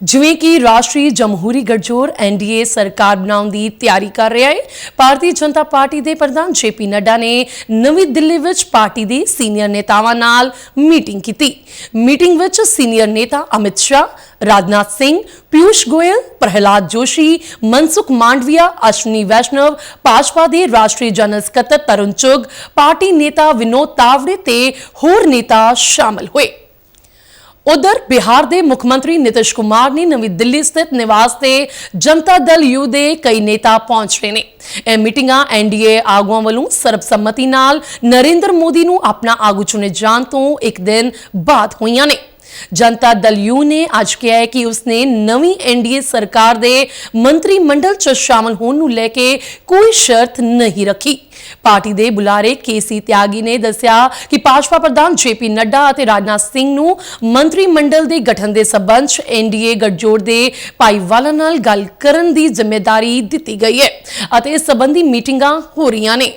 ਜਿਵੇਂ ਕਿ ਰਾਸ਼ਟਰੀ ਜਮਹੂਰੀ ਗਠਜੋੜ ਐਨਡੀਏ ਸਰਕਾਰ ਬਣਾਉਣ ਦੀ ਤਿਆਰੀ ਕਰ ਰਿਹਾ ਹੈ। ਭਾਰਤੀ ਜਨਤਾ ਪਾਰਟੀ ਦੇ ਪ੍ਰਧਾਨ ਜੇਪੀ ਨੱਡਾ ਨੇ ਨਵੀਂ ਦਿੱਲੀ ਵਿੱਚ ਪਾਰਟੀ ਦੇ ਸੀਨੀਅਰ ਨੇਤਾਵਾਂ ਨਾਲ ਮੀਟਿੰਗ ਕੀਤੀ। ਮੀਟਿੰਗ ਵਿੱਚ ਸੀਨੀਅਰ ਨੇਤਾ ਅਮਿਤ ਸ਼ਾਹ, ਰਾਜਨਾਥ ਸਿੰਘ ਪਿਊਸ਼ ਗੋਇਲ, ਪ੍ਰਹਿਲਾਦ ਜੋਸ਼ੀ, ਮਨਸੁਖ ਮਾਂਡਵੀਆ, ਅਸ਼ਵਨੀ ਵੈਸ਼ਨਵ, ਭਾਜਪਾ ਦੇ ਰਾਸ਼ਟਰੀ ਜਨਰਲ ਸਕੱਤਰ ਤਰੁਣ ਚੁਗ, ਪਾਰਟੀ ਨੇਤਾ ਵਿਨੋਦ ਤਾਵੜੇ ਤੇ ਹੋਰ ਨੇਤਾ ਸ਼ਾਮਲ ਹੋਏ। ਉਧਰ ਬਿਹਾਰ ਦੇ ਮੁੱਖ ਮੰਤਰੀ ਨਿਤਿਸ਼ ਕੁਮਾਰ ਨੇ ਨਵੀਂ ਦਿੱਲੀ ਸਥਿਤ ਨਿਵਾਸ ਤੇ ਜਨਤਾ ਦਲ ਯੂ ਦੇ ਕਈ ਨੇਤਾ ਪਹੁੰਚ ਰਹੇ ਨੇ। ਇਹ ਮੀਟਿੰਗਾਂ ਐਨਡੀਏ ਆਗੂਆਂ ਵੱਲੋਂ ਸਰਬਸੰਮਤੀ ਨਾਲ ਨਰਿੰਦਰ ਮੋਦੀ ਨੂੰ ਆਪਣਾ ਆਗੂ ਚੁਣੇ ਜਾਣ ਤੋਂ ਇੱਕ ਦਿਨ ਬਾਅਦ ਹੋਈਆਂ ਨੇ। ਜਨਤਾ ਦਲ ਯੂ ਨੇ ਅੱਜ ਕਿਹਾ ਹੈ ਕਿ ਉਸਨੇ ਨਵੀਂ ਐਨਡੀਏ ਸਰਕਾਰ ਦੇ ਮੰਤਰੀ ਮੰਡਲ 'ਚ ਸ਼ਾਮਲ ਹੋਣ ਨੂੰ ਲੈ ਕੇ ਕੋਈ ਸ਼ਰਤ ਨਹੀਂ ਰੱਖੀ। ਪਾਰਟੀ ਦੇ ਬੁਲਾਰੇ ਕੇਸੀ ਤਿਆਗੀ ਨੇ ਦੱਸਿਆ ਕਿ ਭਾਜਪਾ ਪ੍ਰਧਾਨ ਜੇਪੀ ਨੱਡਾ ਅਤੇ ਰਾਜਨਾਥ ਸਿੰਘ ਨੂੰ ਮੰਤਰੀ ਮੰਡਲ ਦੇ ਗਠਨ ਦੇ ਸਬੰਧ 'ਚ ਐਨਡੀਏ ਗੱਠਜੋੜ ਦੇ ਭਾਈਵਾਲਾਂ ਨਾਲ ਗੱਲ ਕਰਨ ਦੀ ਜ਼ਿੰਮੇਵਾਰੀ ਦਿੱਤੀ ਗਈ ਹੈ ਅਤੇ ਇਸ ਸੰਬੰਧੀ ਮੀਟਿੰਗਾਂ ਹੋ ਰਹੀਆਂ ਨੇ।